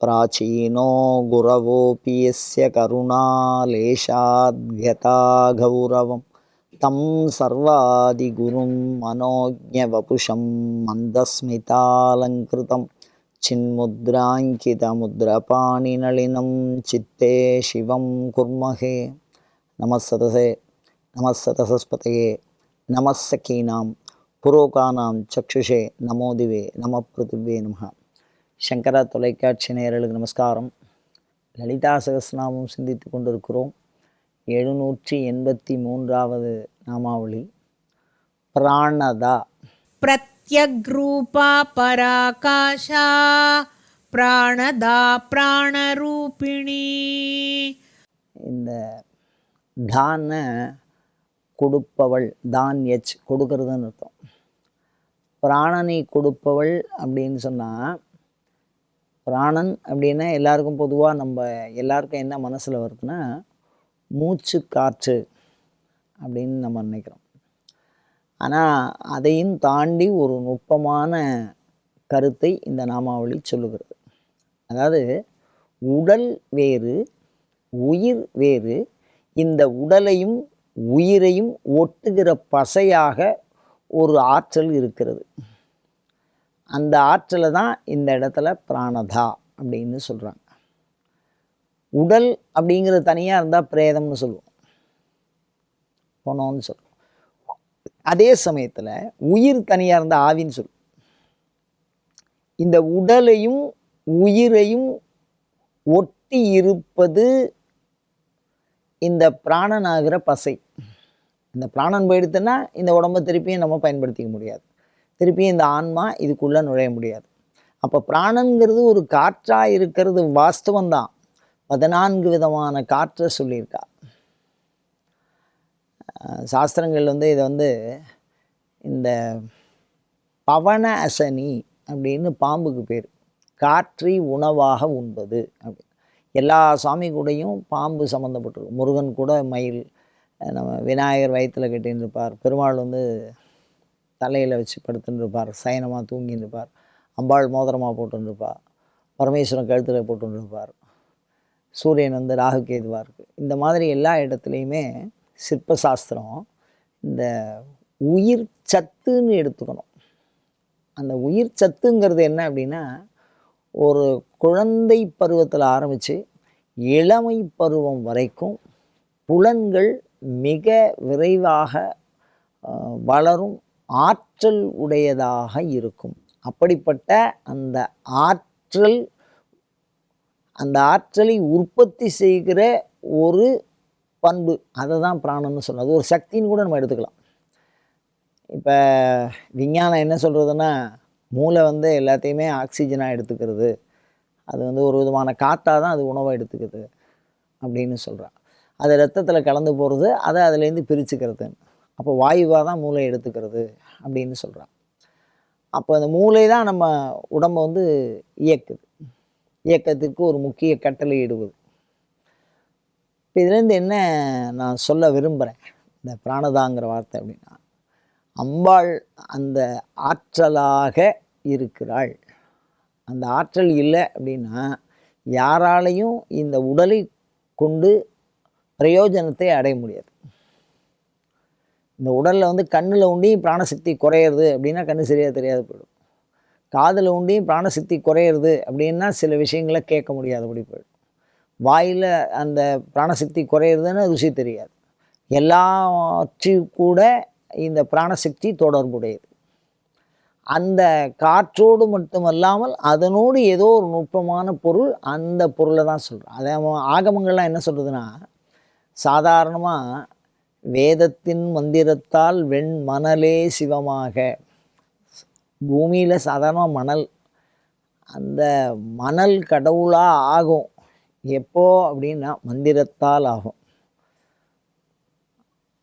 प्राचीनो गुरवोऽपि यस्य करुणालेशाद्यता गौरवं तं सर्वादिगुरुं मनोज्ञवपुषं मन्दस्मितालङ्कृतं चिन्मुद्राङ्कितमुद्रपाणिनलिनं चित्ते शिवं कुर्महे नमस्सतसे नमस्सतसस्पतये नमस्सखीनां पुरोकानां चक्षुषे नमो दिवे नमः पृथिवे नमः சங்கரா தொலைக்காட்சி நேயர்களுக்கு நமஸ்காரம். லலிதா சகஸ்நாமம் சிந்தித்து கொண்டிருக்கிறோம். எழுநூற்றி எண்பத்தி மூன்றாவது நாமாவளி. பிராணதா. பிரத்யக்ரூபா பராகாஷா. பிராணதா பிராணரூபிணி. இந்த தான கொடுப்பவள் தான் எச் கொடுக்கறதுன்னு அர்த்தம். பிராணனை கொடுப்பவள் அப்படின்னு சொன்னால் பிராணன் அப்படின்னா எல்லாருக்கும் பொதுவாக நம்ம எல்லாருக்கும் என்ன மனசில் வருதுன்னா மூச்சு காற்று அப்படின்னு நம்ம நினைக்கிறோம். ஆனால் அதையும் தாண்டி ஒரு நுட்பமான கருத்தை இந்த நாமாவளி சொல்லுகிறது. அதாவது உடல் வேறு உயிர் வேறு இந்த உடலையும் உயிரையும் ஒட்டுகிற பசையாக ஒரு ஆற்றல் இருக்கிறது. அந்த ஆற்றலை தான் இந்த இடத்துல பிராணதா அப்படின்னு சொல்கிறாங்க உடல் அப்படிங்கிறது தனியாக இருந்தால் பிரேதம்னு சொல்லுவோம். போனோம்னு சொல்லுவோம். அதே சமயத்தில் உயிர் தனியாக இருந்தால் ஆவின்னு சொல்லுவோம். இந்த உடலையும் உயிரையும் ஒட்டி இருப்பது இந்த பிராணன் ஆகிற பசை. இந்த பிராணன் போயிடுத்துன்னா இந்த உடம்பை திருப்பியும் நம்ம பயன்படுத்திக்க முடியாது. திருப்பியும் இந்த ஆன்மா இதுக்குள்ளே நுழைய முடியாது. அப்போ பிராணங்கிறது ஒரு காற்றாக இருக்கிறது வாஸ்தவம்தான். பதினான்கு விதமான காற்றை சொல்லியிருக்கா. சாஸ்திரங்கள் வந்து இதை வந்து இந்த பவன அசனி அப்படின்னு பாம்புக்கு பேர். காற்றை உணவாக உண்பது அப்படி எல்லா சாமி கூடயும் பாம்பு சம்மந்தப்பட்டிருக்கும் முருகன் கூட மயில் நம்ம விநாயகர் வயிற்றில் கட்டின்னு இருப்பார். பெருமாள் வந்து தலையில் வச்சு படுத்துட்டுருப்பார் சயனமாக தூங்கின்னு இருப்பார் அம்பாள் மோதிரமாக போட்டுன்னு இருப்பார் பரமேஸ்வரன் கழுத்தில் போட்டுன்னு இருப்பார் சூரியன் வந்து ராகுகேதுவாக இருக்குது இந்த மாதிரி எல்லா இடத்துலையுமே சிற்ப சாஸ்திரம் இந்த உயிர் சத்துன்னு எடுத்துக்கணும். அந்த உயிர் சத்துங்கிறது என்ன அப்படின்னா ஒரு குழந்தை பருவத்தில் ஆரம்பித்து இளமை பருவம் வரைக்கும் புலன்கள் மிக விரைவாக வளரும் ஆற்றல் உடையதாக இருக்கும். அப்படிப்பட்ட அந்த ஆற்றல் அந்த ஆற்றலை உற்பத்தி செய்கிற ஒரு பண்பு அதை தான் பிராணம்னு சொல்லுவோம் அது ஒரு சக்தின்னு கூட நம்ம எடுத்துக்கலாம். இப்போ விஞ்ஞானம் என்ன சொல்கிறதுன்னா மூளை வந்து எல்லாத்தையுமே ஆக்சிஜனாக எடுத்துக்கிறது. அது வந்து ஒரு விதமான காற்றாக தான் அது உணவை எடுத்துக்குது அப்படின்னு சொல்கிறான் அது ரத்தத்தில் கலந்து போகிறது அதை அதுலேருந்து பிரிச்சுக்கிறது அப்போ வாயுவாக தான் மூளை எடுத்துக்கிறது அப்படின்னு சொல்கிறான் அப்போ அந்த மூளை தான் நம்ம உடம்பை வந்து இயக்குது. இயக்கத்திற்கு ஒரு முக்கிய கட்டளை இடுவது. இப்போ இதுலேருந்து என்ன நான் சொல்ல விரும்புகிறேன் இந்த பிராணதாங்கிற வார்த்தை அப்படின்னா அம்பாள் அந்த ஆற்றலாக இருக்கிறாள். அந்த ஆற்றல் இல்லை அப்படின்னா யாராலையும் இந்த உடலை கொண்டு பிரயோஜனத்தை அடைய முடியாது. இந்த உடலில் வந்து கண்ணில் உண்டியும் பிராணசக்தி குறையிறது அப்படின்னா கண்ணு சரியாக தெரியாது போயிடும். காதில் உண்டியும் பிராணசக்தி குறையிறது அப்படின்னா சில விஷயங்களை கேட்க முடியாதபடி போயிடும். வாயில் அந்த பிராணசக்தி குறையிறதுன்னு ருசி தெரியாது. எல்லாவற்றையும் கூட இந்த பிராணசக்தி தொடர்புடையது. அந்த காற்றோடு மட்டுமல்லாமல் அதனோடு ஏதோ ஒரு நுட்பமான பொருள் அந்த பொருளை தான் சொல்கிறோம் அதே ஆகமங்கள்லாம் என்ன சொல்கிறதுனா சாதாரணமாக வேதத்தின் மந்திரத்தால் வெண் மணலே சிவமாக. பூமியில் சாதாரண மணல். அந்த மணல் கடவுளாக ஆகும். எப்போ அப்படின்னா மந்திரத்தால் ஆகும்.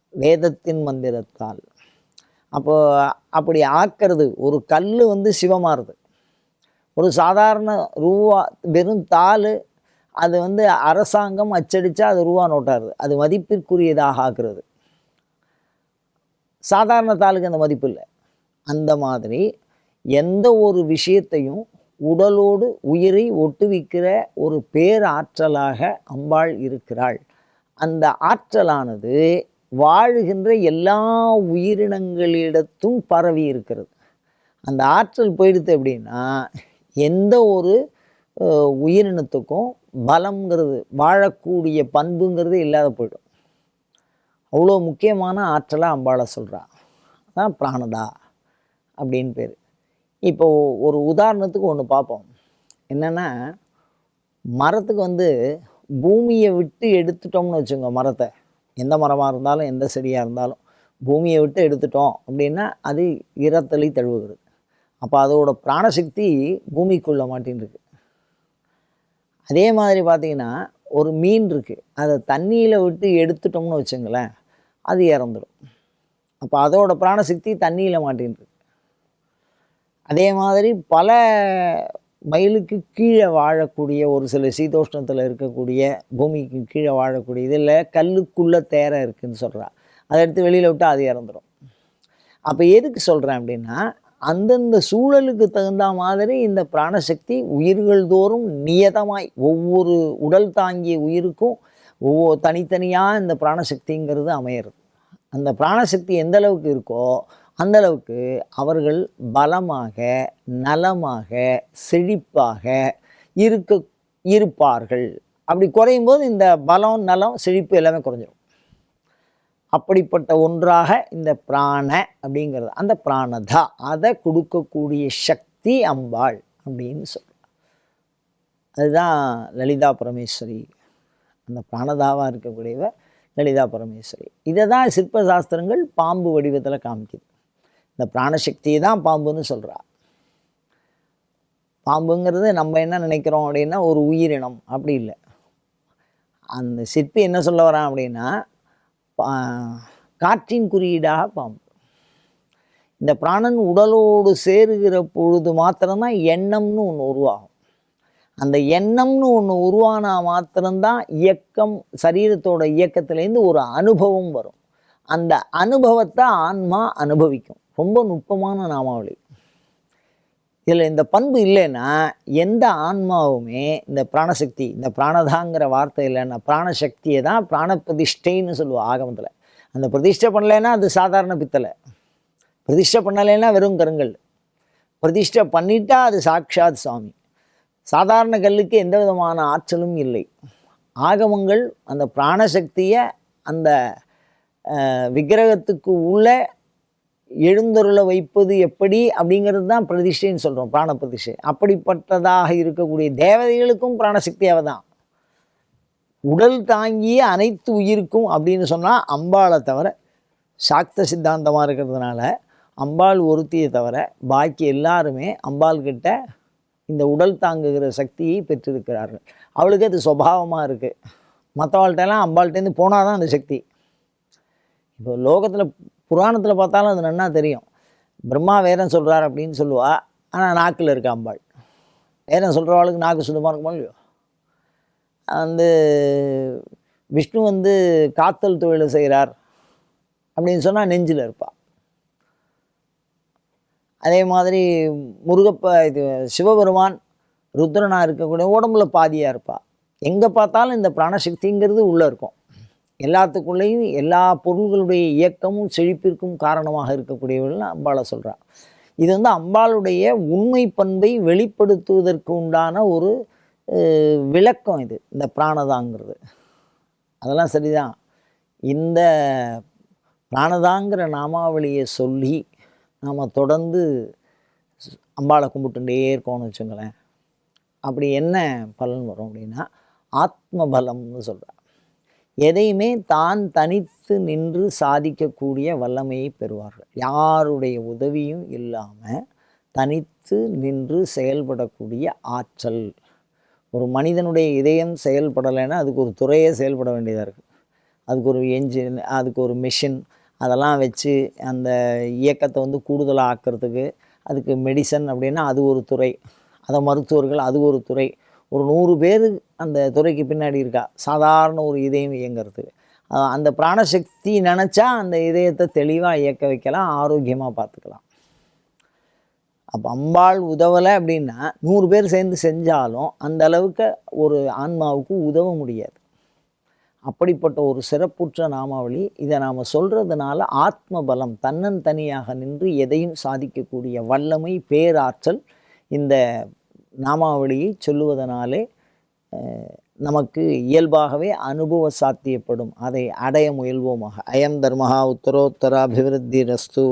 வேதத்தின் மந்திரத்தால். அப்போ அப்படி ஆக்கிறது ஒரு கல் வந்து சிவமாறுது. ஒரு சாதாரண ரூபா வெறும் தாள் அது வந்து அரசாங்கம் அச்சடித்தா அது ரூபா நோட்டாருது. அது மதிப்பிற்குரியதாக ஆக்குறது. சாதாரண தாளுக்கு அந்த மதிப்பு இல்லை. அந்த மாதிரி எந்த ஒரு விஷயத்தையும் உடலோடு உயிரை ஒட்டுவிக்கிற ஒரு பேராற்றலாக அம்பாள் இருக்கிறாள். அந்த ஆற்றலானது வாழுகின்ற எல்லா உயிரினங்களிடத்தும் பரவி இருக்கிறது. அந்த ஆற்றல் போயிடுது அப்படின்னா எந்த ஒரு உயிரினத்துக்கும் பலம்ங்கிறது வாழக்கூடிய பண்புங்கிறது இல்லாத போயிடும். அவ்வளோ முக்கியமான ஆற்றலாக அம்பாளை சொல்கிறா அதான் பிராணதா அப்படின்னு பேர். இப்போ ஒரு உதாரணத்துக்கு ஒன்று பார்ப்போம் என்னென்னா மரத்துக்கு வந்து பூமியை விட்டு எடுத்துட்டோம்னு வச்சுங்க மரத்தை. எந்த மரமாக இருந்தாலும் எந்த செடியாக இருந்தாலும் பூமியை விட்டு எடுத்துட்டோம் அப்படின்னா அது இரத்தலி தழுவுகிறது. அப்போ அதோட பிராணசக்தி பூமிக்குள்ளே மாட்டின்னு அதே மாதிரி பார்த்தீங்கன்னா ஒரு மீன் இருக்குது அதை தண்ணியில் விட்டு எடுத்துட்டோம்னு வச்சுங்களேன் அது இறந்துடும் அப்போ அதோட பிராணசக்தி தண்ணியில் மாட்டின்னு அதே மாதிரி பல மயிலுக்கு கீழே வாழக்கூடிய ஒரு சில சீதோஷ்ணத்தில் இருக்கக்கூடிய பூமிக்கு கீழே வாழக்கூடிய இதில் கல்லுக்குள்ளே தேரை இருக்குதுன்னு சொல்கிறா அதை எடுத்து வெளியில் விட்டால் அது இறந்துடும் அப்போ எதுக்கு சொல்கிறேன் அப்படின்னா அந்தந்த சூழலுக்கு தகுந்த மாதிரி இந்த பிராணசக்தி உயிர்கள் தோறும் நியதமாய் ஒவ்வொரு உடல் தாங்கிய உயிருக்கும் ஒவ்வொரு தனித்தனியாக இந்த பிராணசக்திங்கிறது அமையிறது. அந்த பிராணசக்தி எந்த அளவுக்கு இருக்கோ அந்த அளவுக்கு அவர்கள் பலமாக நலமாக செழிப்பாக இருக்க இருப்பார்கள். அப்படி குறையும் போது இந்த பலம் நலம் செழிப்பு எல்லாமே குறைஞ்சிடும் அப்படிப்பட்ட ஒன்றாக இந்த பிராண அப்படிங்கிறது அந்த பிராணதா அதை கொடுக்கக்கூடிய சக்தி அம்பாள் அப்படின்னு சொல்கிறார் அதுதான் லலிதா பரமேஸ்வரி அந்த பிராணதாவாக இருக்கக்கூடியவ லலிதா பரமேஸ்வரி. இதை தான் சிற்ப சாஸ்திரங்கள் பாம்பு வடிவத்தில் காமிக்குது. இந்த பிராணசக்தியை தான் பாம்புன்னு சொல்கிறா பாம்புங்கிறது நம்ம என்ன நினைக்கிறோம் அப்படின்னா ஒரு உயிரினம் அப்படி இல்லை. அந்த சிற்பி என்ன சொல்ல வரான் அப்படின்னா காற்றின் குறியீடாக பாம்பு. இந்த பிராணன் உடலோடு சேருகிற பொழுது மாத்திரம்தான் எண்ணம்னு ஒன்று உருவாகும். அந்த எண்ணம்னு ஒன்று உருவானா மாத்திரம்தான் இயக்கம் சரீரத்தோட இயக்கத்துலேருந்து ஒரு அனுபவம் வரும். அந்த அனுபவத்தை ஆன்மா அனுபவிக்கும். ரொம்ப நுட்பமான நாமாவளி. இதில் இந்த பண்பு இல்லைன்னா எந்த ஆன்மாவுமே இந்த பிராணசக்தி இந்த பிராணதாங்கிற வார்த்தை இல்லைன்னா பிராணசக்தியை தான் பிராணப்பிரதிஷ்டைன்னு சொல்லுவோம் ஆகமத்தில். அந்த பிரதிஷ்டை பண்ணலைன்னா அது சாதாரண பித்தளை. பிரதிஷ்டை பண்ணலைன்னா வெறும் கருங்கல். பிரதிஷ்டை பண்ணிட்டா அது சாட்சாத் சுவாமி. சாதாரண கல்லுக்கு எந்த விதமான ஆற்றலும் இல்லை. ஆகமங்கள் அந்த பிராணசக்தியை அந்த விக்கிரகத்துக்கு உள்ள எழுந்தருள வைப்பது எப்படி அப்படிங்கிறது தான் பிரதிஷ்டைன்னு சொல்கிறோம் பிராண பிரதிஷ்டை. அப்படிப்பட்டதாக இருக்கக்கூடிய தேவதைகளுக்கும் பிராணசக்தியாக தான் உடல் தாங்கிய அனைத்து உயிருக்கும் அப்படின்னு சொன்னால் அம்பாளை தவிர சாக்த சித்தாந்தமாக இருக்கிறதுனால அம்பாள் ஒருத்தியை தவிர பாக்கி எல்லாருமே அம்பாள் கிட்ட இந்த உடல் தாங்குகிற சக்தியை பெற்றிருக்கிறார்கள். அவளுக்கு அது சுபாவமாக இருக்குது மற்றவாழ்கிட்டலாம் அம்பாள்கிட்டேருந்து போனால் தான் அந்த சக்தி. இப்போ லோகத்தில் புராணத்தில் பார்த்தாலும் அது நன்னா தெரியும். பிரம்மா வேறன் சொல்கிறார் அப்படின்னு சொல்லுவா. ஆனால் நாக்கில் இருக்க அம்பாள். வேறன் சொல்கிறவாளுக்கு நாக்கு சுத்தமாக இருக்குமா இல்லையோ? வந்து விஷ்ணு வந்து காத்தல் தொழிலை செய்கிறார் அப்படின்னு சொன்னால் நெஞ்சில் இருப்பாள் அதே மாதிரி முருகப்ப இது சிவபெருமான் ருத்ரனாக இருக்கக்கூடிய உடம்புல பாதியாக இருப்பாள் எங்கே பார்த்தாலும் இந்த பிராணசக்திங்கிறது உள்ளே இருக்கும். எல்லாத்துக்குள்ளேயும் எல்லா பொருள்களுடைய இயக்கமும் செழிப்பிற்கும் காரணமாக இருக்கக்கூடியவர்கள் அம்பாளை சொல்கிறான் இது வந்து அம்பாளுடைய உண்மை பண்பை வெளிப்படுத்துவதற்கு உண்டான ஒரு விளக்கம் இது இந்த பிராணதாங்கிறது. அதெல்லாம் சரிதான். இந்த பிராணதாங்கிற நாமாவளியை சொல்லி நாம் தொடர்ந்து அம்பாளை கும்பிட்டுட்டே இருக்கோம்னு வச்சுங்களேன். அப்படி என்ன பலன் வரும் அப்படின்னா ஆத்ம பலம்னு சொல்கிறார் எதையுமே தான் தனித்து நின்று சாதிக்கக்கூடிய வல்லமையை பெறுவார்கள். யாருடைய உதவியும் இல்லாமல் தனித்து நின்று செயல்படக்கூடிய ஆற்றல். ஒரு மனிதனுடைய இதயம் செயல்படலைன்னா அதுக்கு ஒரு துறையே செயல்பட வேண்டியதாக இருக்குது அதுக்கு ஒரு என்ஜின் அதுக்கு ஒரு மிஷின் அதெல்லாம் வச்சு அந்த இயக்கத்தை வந்து கூடுதலாக ஆக்கிறதுக்கு அதுக்கு மெடிசன் அப்படின்னா அது ஒரு துறை. அதை மருத்துவர்கள் அது ஒரு துறை. ஒரு நூறு பேர் அந்த துறைக்கு பின்னாடி இருக்கா. சாதாரண ஒரு இதயம் இயங்கிறதுக்கு அந்த பிராணசக்தி நினச்சா அந்த இதயத்தை தெளிவாக இயக்க வைக்கலாம் ஆரோக்கியமாக பார்த்துக்கலாம் அப்போ அம்பாள் உதவலை அப்படின்னா நூறு பேர் சேர்ந்து செஞ்சாலும் அந்த அளவுக்கு ஒரு ஆன்மாவுக்கு உதவ முடியாது. அப்படிப்பட்ட ஒரு சிறப்புற்ற நாமாவளி. இதை நாம் சொல்கிறதுனால ஆத்ம பலம் தன்னன் தனியாக நின்று எதையும் சாதிக்கக்கூடிய வல்லமை பேராற்றல் இந்த நாமாவளியை சொல்லுவதனாலே நமக்கு இயல்பாகவே அனுபவ சாத்தியப்படும். அதை அடைய முயல்வோமாக. அயம் தர்மஹா உத்தரோத்தராபிவிருத்தி ரஸ்து